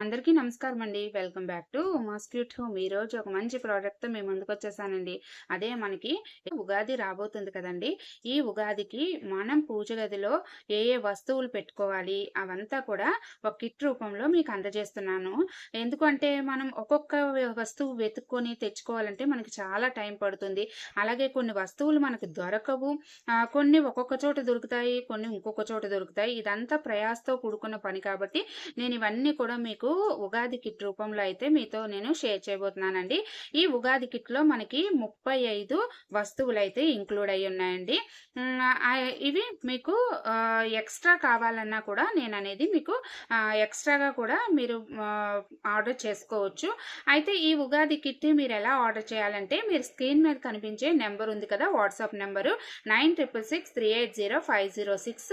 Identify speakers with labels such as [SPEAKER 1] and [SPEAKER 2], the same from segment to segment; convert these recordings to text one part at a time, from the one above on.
[SPEAKER 1] అందరికీ నమస్కారం అండి. వెల్కమ్ బ్యాక్ టు మాస్క్యూట్ హోమ్. ఈరోజు రోజు ఒక మంచి ప్రోడక్ట్తో మేము ముందుకు వచ్చేసానండి. అదే మనకి ఉగాది రాబోతుంది కదండి. ఈ ఉగాదికి మనం పూజ గదిలో ఏ ఏ వస్తువులు పెట్టుకోవాలి అవంతా కూడా ఒక కిట్ రూపంలో మీకు అందజేస్తున్నాను. ఎందుకంటే మనం ఒక్కొక్క వస్తువు వెతుక్కొని తెచ్చుకోవాలంటే మనకి చాలా టైం పడుతుంది. అలాగే కొన్ని వస్తువులు మనకు దొరకవు. కొన్ని ఒక్కొక్క చోట దొరుకుతాయి కొన్ని ఇంకొక చోట దొరుకుతాయి. ఇదంతా ప్రయాసతో కూడుకున్న పని కాబట్టి నేను ఇవన్నీ కూడా మీకు ఉగాది కిట్ రూపంలో అయితే మీతో నేను షేర్ చేయబోతున్నానండి. ఈ ఉగాది కిట్లో మనకి ముప్పై ఐదు వస్తువులు అయితే ఇంక్లూడ్ అయి ఉన్నాయండి. ఇవి మీకు ఎక్స్ట్రా కావాలన్నా కూడా నేను అనేది మీకు ఎక్స్ట్రాగా కూడా మీరు ఆర్డర్ చేసుకోవచ్చు. అయితే ఈ ఉగాది కిట్ మీరు ఎలా ఆర్డర్ చేయాలంటే మీరు స్క్రీన్ మీద కనిపించే నెంబర్ ఉంది కదా WhatsApp number nine triple six three eight zero five zero six.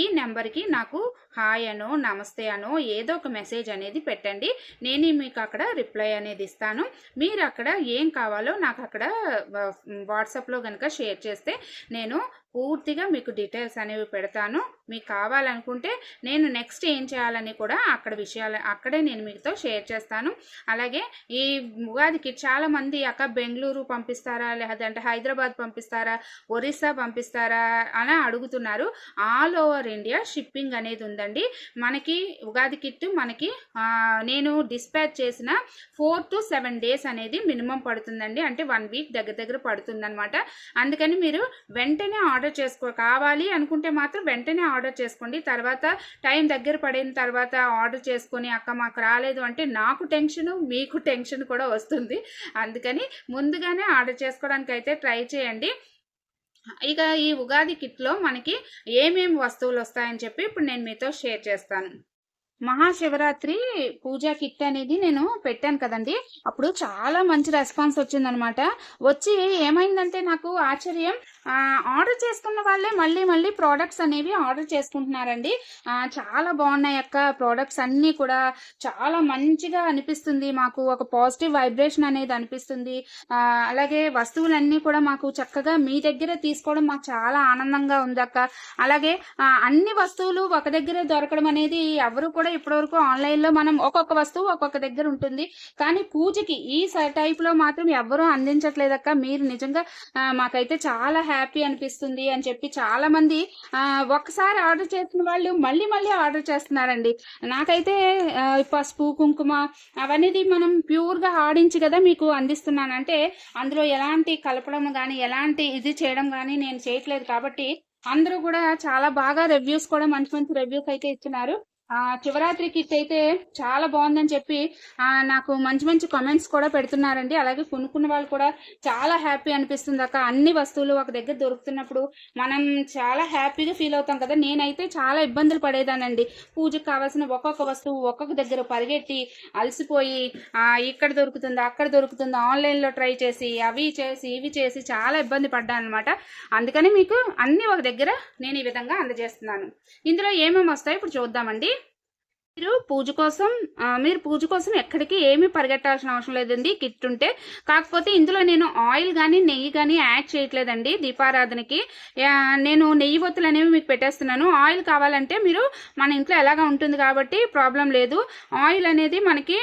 [SPEAKER 1] ఈ నెంబర్కి నాకు హాయ్ అనో నమస్తే అనో ఏదో ఒక మెసేజ్ అనేది పెట్టండి. నేను మీకు అక్కడ రిప్లై అనేది ఇస్తాను. మీరు అక్కడ ఏం కావాలో నాకు అక్కడ వాట్సాప్లో కనుక షేర్ చేస్తే నేను పూర్తిగా మీకు డీటెయిల్స్ అనేవి పెడతాను. మీకు కావాలనుకుంటే నేను నెక్స్ట్ ఏం చేయాలని కూడా అక్కడ విషయాలు అక్కడే నేను మీతో షేర్ చేస్తాను. అలాగే ఈ ఉగాదికి చాలా మంది అక్క బెంగళూరు పంపిస్తారా? లేదంటే హైదరాబాద్ పంపిస్తారా? ఒరిస్సా పంపిస్తారా? అని అడుగుతున్నారు. ఆల్ ఓవర్ ఇండియా షిప్పింగ్ అనేది ఉందండి. మనకి ఉగాది కిట్ మనకి నేను డిస్పాచ్ చేసిన ఫోర్ టు సెవెన్ డేస్ అనేది మినిమం పడుతుందండి. అంటే వన్ వీక్ దగ్గర దగ్గర పడుతుందనమాట అందుకని మీరు వెంటనే ఆర్డర్ ఆర్డర్ చేసుకో కావాలి అనుకుంటే మాత్రం వెంటనే ఆర్డర్ చేసుకోండి. తర్వాత టైం దగ్గర పడిన తర్వాత ఆర్డర్ చేసుకొని అక్క మాకు రాలేదు అంటే నాకు టెన్షన్ మీకు టెన్షన్ కూడా వస్తుంది. అందుకని ముందుగానే ఆర్డర్ చేసుకోవడానికి అయితే ట్రై చేయండి. ఇక ఈ ఉగాది కిట్లో మనకి ఏమేమి వస్తువులు వస్తాయని చెప్పి ఇప్పుడు నేను మీతో షేర్ చేస్తాను. మహాశివరాత్రి పూజా కిట్ అనేది నేను పెట్టాను కదండి. అప్పుడు చాలా మంచి రెస్పాన్స్ వచ్చిందనమాట. వచ్చి ఏమైందంటే నాకు ఆశ్చర్యం. ఆర్డర్ చేసుకున్న వాళ్ళే మళ్ళీ మళ్ళీ ప్రోడక్ట్స్ అనేవి ఆర్డర్ చేసుకుంటున్నారండి. చాలా బాగున్నాయి అక్క. ప్రోడక్ట్స్ అన్నీ కూడా చాలా మంచిగా అనిపిస్తుంది మాకు. ఒక పాజిటివ్ వైబ్రేషన్ అనేది అనిపిస్తుంది. అలాగే వస్తువులన్నీ కూడా మాకు చక్కగా మీ దగ్గర తీసుకోవడం మాకు చాలా ఆనందంగా ఉంది అక్క. అలాగే అన్ని వస్తువులు ఒక దగ్గర దొరకడం అనేది ఎవరు కూడా ఇప్పటివరకు ఆన్లైన్లో మనం ఒక్కొక్క వస్తువు ఒక్కొక్క దగ్గర ఉంటుంది. కానీ పూజకి ఈ టైప్లో మాత్రం ఎవరూ అందించట్లేదక్క మీరు నిజంగా మాకైతే చాలా హ్యాపీ అనిపిస్తుంది అని చెప్పి చాలా మంది ఒక్కసారి ఆర్డర్ చేసిన వాళ్ళు మళ్ళీ మళ్ళీ ఆర్డర్ చేస్తున్నారండి. నాకైతే పసుపు కుంకుమ అవన్నీ మనం ప్యూర్గా ఆడించి కదా మీకు అందిస్తున్నాను అంటే అందులో ఎలాంటి కలపడం కానీ ఎలాంటి ఇది చేయడం కానీ నేను చేయట్లేదు కాబట్టి అందరూ కూడా చాలా బాగా రివ్యూస్ కూడా మంచి మంచి రివ్యూస్ అయితే ఇస్తున్నారు శివరాత్రి కిట్ అయితే చాలా బాగుందని చెప్పి ఆ నాకు మంచి మంచి కామెంట్స్ కూడా పెడుతున్నారండి. అలాగే కొనుక్కున్న వాళ్ళు కూడా చాలా హ్యాపీ అనిపిస్తుంది అక్క. అన్ని వస్తువులు ఒక దగ్గర దొరుకుతున్నప్పుడు మనం చాలా హ్యాపీగా ఫీల్ అవుతాం కదా. నేనైతే చాలా ఇబ్బందులు పడేదానండి పూజకు కావాల్సిన ఒక్కొక్క వస్తువు ఒక్కొక్క దగ్గర పరిగెట్టి అలసిపోయి ఆ ఇక్కడ దొరుకుతుందా అక్కడ దొరుకుతుందా ఆన్లైన్లో ట్రై చేసి అవి చేసి ఇవి చేసి చాలా ఇబ్బంది పడ్డాను అనమాట అందుకని మీకు అన్ని ఒక దగ్గర నేను ఈ విధంగా అందజేస్తున్నాను. ఇందులో ఏమేమి వస్తాయో ఇప్పుడు చూద్దామండి. మీరు పూజ కోసం మీరు పూజ కోసం ఎక్కడికి ఏమీ పరిగెట్టాల్సిన అవసరం లేదండి. కిట్ ఉంటే కాకపోతే ఇందులో నేను ఆయిల్ కానీ నెయ్యి కానీ యాడ్ చేయట్లేదండి దీపారాధనకి. నేను నెయ్యి ఒత్తులు అనేవి మీకు పెట్టేస్తున్నాను. ఆయిల్ కావాలంటే మీరు మన ఇంట్లో ఎలాగా ఉంటుంది కాబట్టి ప్రాబ్లం లేదు. ఆయిల్ అనేది మనకి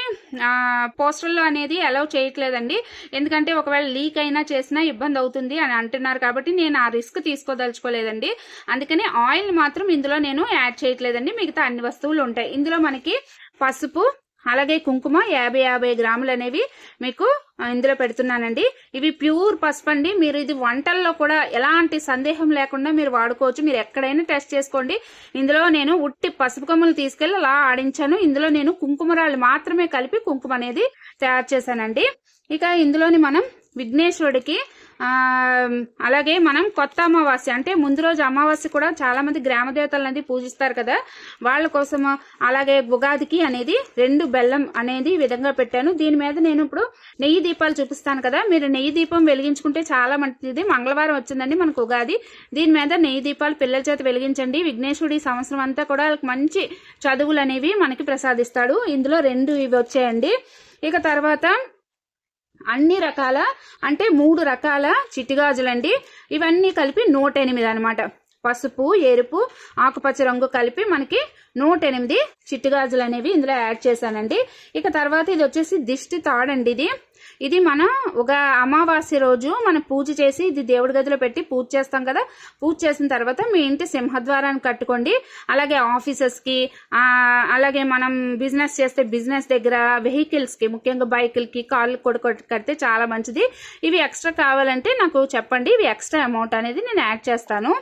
[SPEAKER 1] పోస్టర్లో అనేది అలౌ చేయట్లేదండి. ఎందుకంటే ఒకవేళ లీక్ అయినా చేసినా ఇబ్బంది అవుతుంది అని అంటున్నారు కాబట్టి నేను ఆ రిస్క్ తీసుకోదలుచుకోలేదండి. అందుకని ఆయిల్ మాత్రం ఇందులో నేను యాడ్ చేయట్లేదండి. మిగతా అన్ని వస్తువులు ఉంటాయి. ఇందులో మనకి పసుపు అలాగే కుంకుమ యాభై యాభై గ్రాములు అనేవి మీకు ఇందులో పెడుతున్నానండి. ఇవి ప్యూర్ పసుపు అండి మీరు ఇది వంటల్లో కూడా ఎలాంటి సందేహం లేకుండా మీరు వాడుకోవచ్చు. మీరు ఎక్కడైనా టెస్ట్ చేసుకోండి. ఇందులో నేను ఉట్టి పసుపు కొమ్మలు తీసుకెళ్ళి అలా ఆడించాను. ఇందులో నేను కుంకుమరాలు మాత్రమే కలిపి కుంకుమ అనేది తయారు చేశానండి. ఇక ఇందులోని మనం విఘ్నేశ్వరుడికి అలాగే మనం కొత్త అమావాస్య అంటే ముందు రోజు అమావాస్య కూడా చాలా మంది గ్రామ అనేది పూజిస్తారు కదా. వాళ్ళ కోసం అలాగే ఉగాదికి అనేది రెండు బెల్లం అనేది విధంగా పెట్టాను. దీని మీద నేను ఇప్పుడు నెయ్యి దీపాలు చూపిస్తాను కదా. మీరు నెయ్యి దీపం వెలిగించుకుంటే చాలా మంచిది. మంగళవారం వచ్చిందండి మనకు ఉగాది. దీని మీద నెయ్యి దీపాలు పిల్లల చేత వెలిగించండి. విఘ్నేశ్వరుడు ఈ సంవత్సరం అంతా కూడా మంచి చదువులు అనేవి మనకి ప్రసాదిస్తాడు. ఇందులో రెండు ఇవి వచ్చాయండి. ఇక తర్వాత అన్ని రకాల అంటే మూడు రకాల చిట్టిగాజులండి ఇవన్నీ కలిపి నూట ఎనిమిది అనమాట పసుపు ఎరుపు ఆకుపచ్చ రంగు కలిపి మనకి నూట ఎనిమిది చిట్టిగాజులు అనేవి ఇందులో యాడ్ చేశానండి. ఇక తర్వాత ఇది వచ్చేసి దిష్టి తాడండి ఇది. ఇది మనం ఒక అమావాస్య రోజు మనం పూజ చేసి ఇది దేవుడి గదిలో పెట్టి పూజ చేస్తాం కదా. పూజ చేసిన తర్వాత మీ ఇంటి సింహద్వారాన్ని కట్టుకోండి. అలాగే ఆఫీసెస్కి అలాగే మనం బిజినెస్ చేస్తే బిజినెస్ దగ్గర వెహికల్స్కి ముఖ్యంగా బైకులకి కార్లు కూడా కడితే చాలా మంచిది. ఇవి ఎక్స్ట్రా కావాలంటే నాకు చెప్పండి. ఇవి ఎక్స్ట్రా అమౌంట్ అనేది నేను యాడ్ చేస్తాను.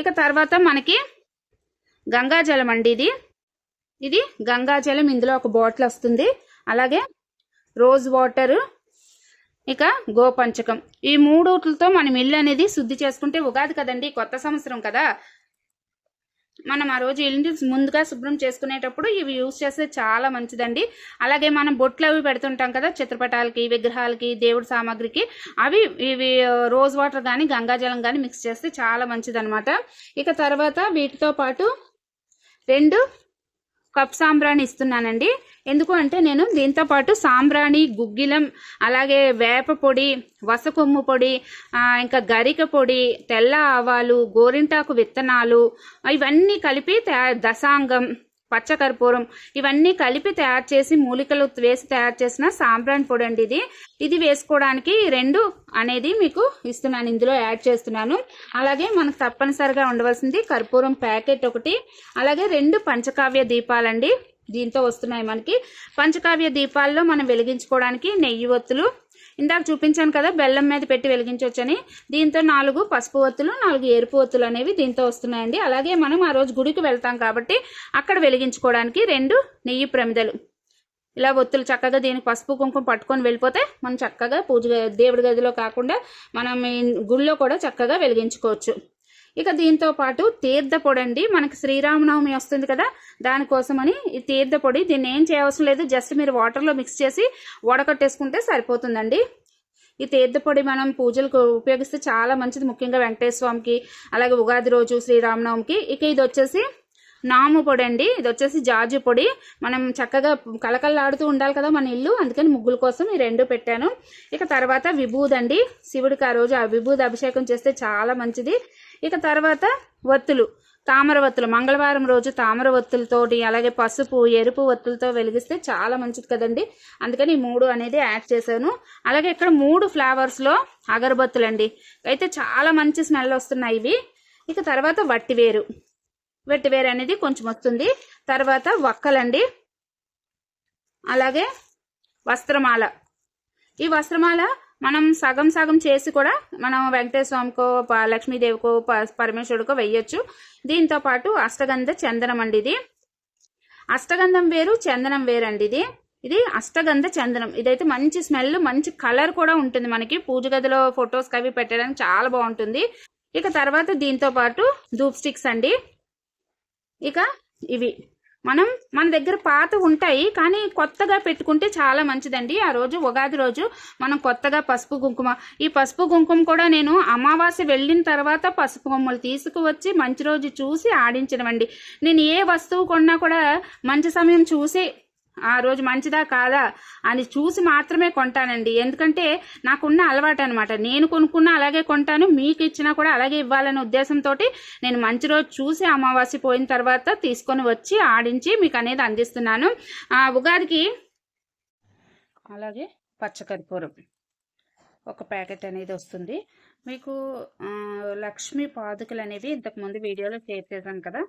[SPEAKER 1] ఇక తర్వాత మనకి గంగాజలం అండి ఇది. ఇది గంగాజలం ఇందులో ఒక బాటిల్ వస్తుంది. అలాగే రోజ్ వాటరు ఇక గోపంచకం. ఈ మూడుతో మనం ఇల్లు అనేది శుద్ధి చేసుకుంటే ఉగాది కదండి కొత్త సంవత్సరం కదా. మనం ఆ రోజు ఇల్లు ముందుగా శుభ్రం చేసుకునేటప్పుడు ఇవి యూజ్ చేస్తే చాలా మంచిదండి. అలాగే మనం బొట్లు అవి పెడుతుంటాం కదా చిత్రపటాలకి విగ్రహాలకి దేవుడి సామాగ్రికి అవి ఇవి రోజ్ వాటర్ కానీ గంగాజలం కానీ మిక్స్ చేస్తే చాలా మంచిదనమాట ఇక తర్వాత వీటితో పాటు రెండు కప్ సాంబ్రాణి ఇస్తున్నానండి. ఎందుకు అంటే నేను దీంతో పాటు సాంబ్రాణి గుగ్గిలం అలాగే వేప పొడి వసకొమ్ము పొడి ఇంకా గరిక పొడి తెల్ల ఆవాలు గోరింటాకు విత్తనాలు ఇవన్నీ కలిపి దశాంగం పచ్చకర్పూరం. ఇవన్నీ కలిపి తయారు చేసి మూలికలు వేసి తయారు చేసిన సాంబ్రాన్ పొడి అండి ఇది. ఇది వేసుకోవడానికి రెండు అనేది మీకు ఇస్తున్నాను. ఇందులో యాడ్ చేస్తున్నాను. అలాగే మనకు తప్పనిసరిగా ఉండవలసింది కర్పూరం ప్యాకెట్ ఒకటి. అలాగే రెండు పంచకావ్య దీపాలండి. దీంతో వస్తున్నాయి మనకి. పంచకావ్య దీపాల్లో మనం వెలిగించుకోవడానికి నెయ్యి ఒత్తులు ఇందాక చూపించాను కదా బెల్లం మీద పెట్టి వెలిగించవచ్చని దీంతో నాలుగు పసుపు ఒత్తులు నాలుగు ఎరుపు ఒత్తులు అనేవి దీంతో వస్తున్నాయండి. అలాగే మనం ఆ రోజు గుడికి వెళ్తాం కాబట్టి అక్కడ వెలిగించుకోవడానికి రెండు నెయ్యి ప్రమిదలు. ఇలా ఒత్తులు చక్కగా దీనికి పసుపు కుంకుమ పట్టుకొని వెళ్ళిపోతే మనం చక్కగా పూజ దేవుడి గదిలో కాకుండా మనం గుళ్ళో కూడా చక్కగా వెలిగించుకోవచ్చు. ఇక దీంతో పాటు తీర్థ పొడి అండి మనకి శ్రీరామనవమి వస్తుంది కదా దానికోసమని ఈ తీర్థ పొడి. దీన్ని ఏం చేయవసరం లేదు జస్ట్ మీరు వాటర్లో మిక్స్ చేసి వడకట్టేసుకుంటే సరిపోతుందండి. ఈ తీర్థ పొడి మనం పూజలకు ఉపయోగిస్తే చాలా మంచిది. ముఖ్యంగా వెంకటేశ్వర స్వామికి అలాగే ఉగాది రోజు శ్రీరామనవమికి. ఇక ఇది వచ్చేసి నాము పొడి అండి ఇది వచ్చేసి జాజు పొడి. మనం చక్కగా కలకల్లాడుతూ ఉండాలి కదా మన ఇల్లు. అందుకని ముగ్గుల కోసం ఈ రెండు పెట్టాను. ఇక తర్వాత విభూది అండి శివుడికి ఆ రోజు ఆ విభూది అభిషేకం చేస్తే చాలా మంచిది. ఇక తర్వాత ఒత్తులు తామర ఒత్తులు మంగళవారం రోజు తామర ఒత్తులతోటి అలాగే పసుపు ఎరుపు ఒత్తులతో వెలిగిస్తే చాలా మంచిది కదండి. అందుకని ఈ మూడు అనేది యాడ్ చేశాను. అలాగే ఇక్కడ మూడు ఫ్లేవర్స్లో అగరబత్తులు అండి అయితే చాలా మంచి స్మెల్ వస్తున్నాయి ఇవి. ఇక తర్వాత వట్టివేరు. వట్టివేరు అనేది కొంచెం వస్తుంది. తర్వాత వక్కలండి. అలాగే వస్త్రమాల. ఈ వస్త్రమాల మనం సగం సగం చేసి కూడా మనం వెంకటేశ్వర స్వామికో ప- లక్ష్మీదేవికో ప- పరమేశ్వరుడికో వెయ్యొచ్చు. దీంతో పాటు అష్టగంధ చందనం అండి ఇది. అష్టగంధం వేరు చందనం వేరు అండి ఇది. ఇది అష్టగంధ చందనం. ఇదైతే మంచి స్మెల్ మంచి కలర్ కూడా ఉంటుంది మనకి. పూజ గదిలో ఫొటోస్ అవి పెట్టడానికి చాలా బాగుంటుంది. ఇక తర్వాత దీంతో పాటు ధూప్ స్టిక్స్ అండి. ఇక ఇవి. మనం మన దగ్గర పాత ఉంటాయి కానీ కొత్తగా పెట్టుకుంటే చాలా మంచిదండి. ఆ రోజు ఉగాది రోజు మనం కొత్తగా పసుపు కుంకుమ. ఈ పసుపు కుంకుమ కూడా నేను అమావాస్య వెళ్ళిన తర్వాత పసుపు కొమ్మలు తీసుకువచ్చి మంచి రోజు చూసి ఆడించడమండి. నేను ఏ వస్తువు కొన్నా కూడా మంచి సమయం చూసి ఆ రోజు మంచిదా కాదా అని చూసి మాత్రమే కొంటానండి. ఎందుకంటే నాకున్న అలవాటు అనమాట నేను కొనుక్కున్నా అలాగే కొంటాను మీకు ఇచ్చినా కూడా అలాగే ఇవ్వాలనే ఉద్దేశంతో నేను మంచి రోజు చూసి అమావాస్య పోయిన తర్వాత తీసుకొని వచ్చి ఆడించి మీకు అనేది అందిస్తున్నాను. ఆ ఉగాదికి అలాగే పచ్చకర్పూరం ఒక ప్యాకెట్ అనేది వస్తుంది. మీకు లక్ష్మీ పాదుకలు అనేవి ఇంతకుముందు వీడియోలో షేర్ చేశాను కదా.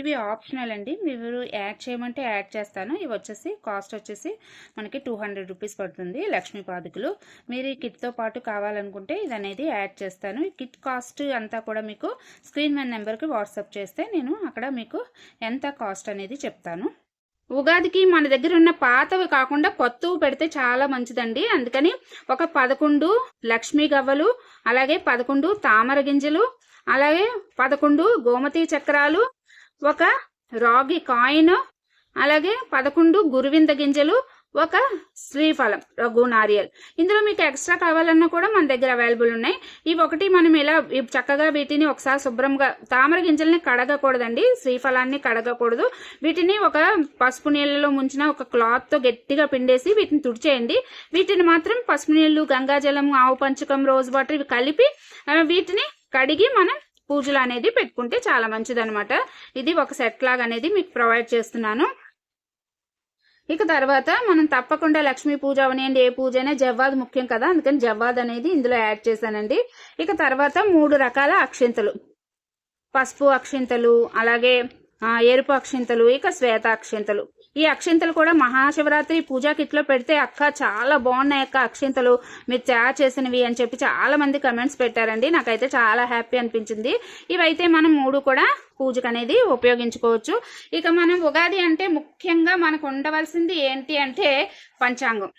[SPEAKER 1] ఇవి ఆప్షనల్ అండి. మీరు యాడ్ చేయమంటే యాడ్ చేస్తాను. ఇవి వచ్చేసి కాస్ట్ వచ్చేసి మనకి టూ హండ్రెడ్ రూపీస్ పడుతుంది లక్ష్మీ పాదుకలు. మీరు ఈ కిట్తో పాటు కావాలనుకుంటే ఇది అనేది యాడ్ చేస్తాను. ఈ కిట్ కాస్ట్ అంతా కూడా మీకు స్క్రీన్ మ్యాన్ నెంబర్కి వాట్సాప్ చేస్తే నేను అక్కడ మీకు ఎంత కాస్ట్ అనేది చెప్తాను. ఉగాదికి మన దగ్గర ఉన్న పాతవి కాకుండా కొత్తవి పెడితే చాలా మంచిదండి. అందుకని ఒక పదకొండు లక్ష్మీ గవ్వలు అలాగే పదకొండు తామర గింజలు అలాగే పదకొండు గోమతి చక్రాలు ఒక రాగి కాయిన్ అలాగే పదకొండు గురువింద గింజలు ఒక శ్రీఫలం రఘు నారియల్. ఇందులో మీకు ఎక్స్ట్రా కావాలన్నా కూడా మన దగ్గర అవైలబుల్ ఉన్నాయి. ఇవి ఒకటి మనం ఇలా చక్కగా వీటిని ఒకసారి శుభ్రంగా తామర గింజల్ని కడగకూడదండి. శ్రీఫలాన్ని కడగకూడదు. వీటిని ఒక పసుపు నీళ్ళలో ముంచిన ఒక క్లాత్తో గట్టిగా పిండేసి వీటిని తుడిచేయండి. వీటిని మాత్రం పసుపు నీళ్ళు గంగాజలం ఆవు పంచకం రోజ్ వాటర్ ఇవి కలిపి వీటిని కడిగి మనం పూజలు అనేది పెట్టుకుంటే చాలా మంచిదనమాట ఇది ఒక సెట్ లాగా అనేది మీకు ప్రొవైడ్ చేస్తున్నాను. ఇక తర్వాత మనం తప్పకుండా లక్ష్మీ పూజ అవనియండి ఏ పూజ అయినా జవ్వాద్ ముఖ్యం కదా అందుకని జవ్వాద్ అనేది ఇందులో యాడ్ చేశానండి. ఇక తర్వాత మూడు రకాల అక్షింతలు. పసుపు అక్షింతలు అలాగే ఆ, ఎరుపు అక్షింతలు ఇక శ్వేత అక్షింతలు. ఈ అక్షింతలు కూడా మహాశివరాత్రి పూజా కిట్లో పెడితే అక్క చాలా బాగున్నాయి అక్క అక్షింతలు. మీరు తయారు చేసినవి అని చెప్పి చాలా మంది కమెంట్స్ పెట్టారండి. నాకైతే చాలా హ్యాపీ అనిపించింది. ఇవైతే మనం మూడు కూడా పూజకు అనేది ఉపయోగించుకోవచ్చు. ఇక మనం ఉగాది అంటే ముఖ్యంగా మనకు ఉండవలసింది ఏంటి అంటే పంచాంగం.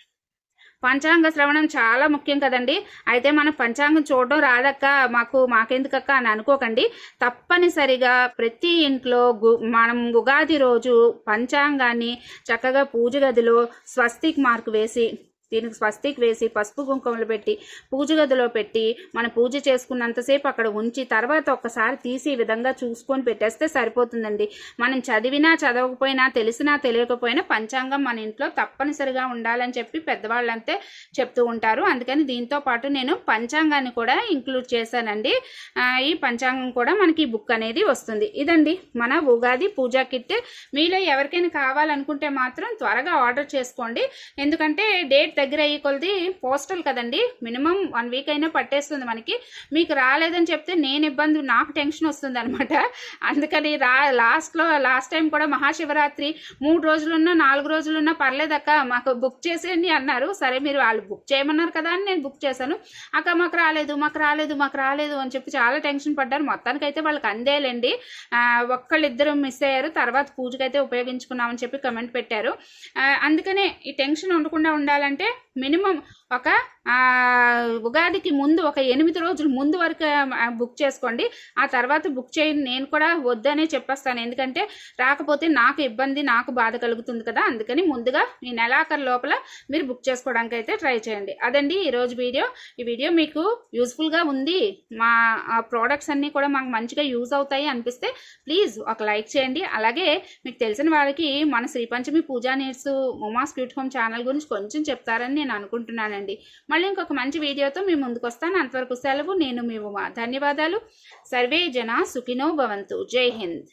[SPEAKER 1] పంచాంగ శ్రవణం చాలా ముఖ్యం కదండి. అయితే మనం పంచాంగం చూడడం రాదక్క మాకు మాకెందుకక్క అని అనుకోకండి. తప్పనిసరిగా ప్రతి ఇంట్లో గు మనం ఉగాది రోజు పంచాంగాన్ని చక్కగా పూజ గదిలో స్వస్తిక్ మార్క్ వేసి దీనికి స్వస్తిక్ వేసి పసుపు కుంకుమలు పెట్టి పూజ గదిలో పెట్టి మనం పూజ చేసుకున్నంతసేపు అక్కడ ఉంచి తర్వాత ఒక్కసారి తీసి ఈ విధంగా చూసుకొని పెట్టేస్తే సరిపోతుందండి. మనం చదివినా చదవకపోయినా తెలిసినా తెలియకపోయినా పంచాంగం మన ఇంట్లో తప్పనిసరిగా ఉండాలని చెప్పి పెద్దవాళ్ళంతే చెప్తూ ఉంటారు. అందుకని దీంతో పాటు నేను పంచాంగాన్ని కూడా ఇంక్లూడ్ చేశానండి. ఈ పంచాంగం కూడా మనకి ఈ బుక్ అనేది వస్తుంది. ఇదండి మన ఉగాది పూజా కిట్. మీలో ఎవరికైనా కావాలనుకుంటే మాత్రం త్వరగా ఆర్డర్ చేసుకోండి. ఎందుకంటే డేట్ దగ్గర అయ్యి కొలది పోస్టల్ కదండి. మినిమం వన్ వీక్ అయినా పట్టేస్తుంది మనకి. మీకు రాలేదని చెప్తే నేను ఇబ్బంది నాకు టెన్షన్ వస్తుంది అనమాట అందుకని రా లాస్ట్లో లాస్ట్ టైం కూడా మహాశివరాత్రి మూడు రోజులున్నా నాలుగు రోజులున్నా పర్లేదక్క మాకు బుక్ చేసేయండి అన్నారు. సరే మీరు వాళ్ళు బుక్ చేయమన్నారు కదా అని నేను బుక్ చేశాను. అక్క మాకు రాలేదు మాకు రాలేదు మాకు రాలేదు అని చెప్పి చాలా టెన్షన్ పడ్డారు. మొత్తానికైతే వాళ్ళకి అందేలేండి. ఒక్కళ్ళిద్దరు మిస్ అయ్యారు. తర్వాత పూజకైతే ఉపయోగించుకున్నామని చెప్పి కమెంట్ పెట్టారు. అందుకనే ఈ టెన్షన్ ఉండకుండా ఉండాలంటే మినిమం ఒక ఉగాదికి ముందు ఒక ఎనిమిది రోజుల ముందు వరకు బుక్ చేసుకోండి. ఆ తర్వాత బుక్ చేయండి. నేను కూడా వద్దనే చెప్పేస్తాను. ఎందుకంటే రాకపోతే నాకు ఇబ్బంది నాకు బాధ కలుగుతుంది కదా. అందుకని ముందుగా ఈ నెలాఖరు లోపల మీరు బుక్ చేసుకోవడానికి అయితే ట్రై చేయండి. అదండి ఈరోజు వీడియో. ఈ వీడియో మీకు యూస్ఫుల్గా ఉంది. మా ప్రోడక్ట్స్ అన్నీ కూడా మాకు మంచిగా యూజ్ అవుతాయి అనిపిస్తే ప్లీజ్ ఒక లైక్ చేయండి. అలాగే మీకు తెలిసిన వాళ్ళకి మన Sri Panchami Puja needs Uma sweet home channel గురించి కొంచెం చెప్తారని నేను అనుకుంటున్నాను అండి మళ్ళీ ఇంకొక మంచి వీడియోతో మీ ముందుకు వస్తాను. అంతవరకు సెలవు. నేను మీ ఉమా. ధన్యవాదాలు. సర్వే జన సుఖినో భవంతు. జై హింద్.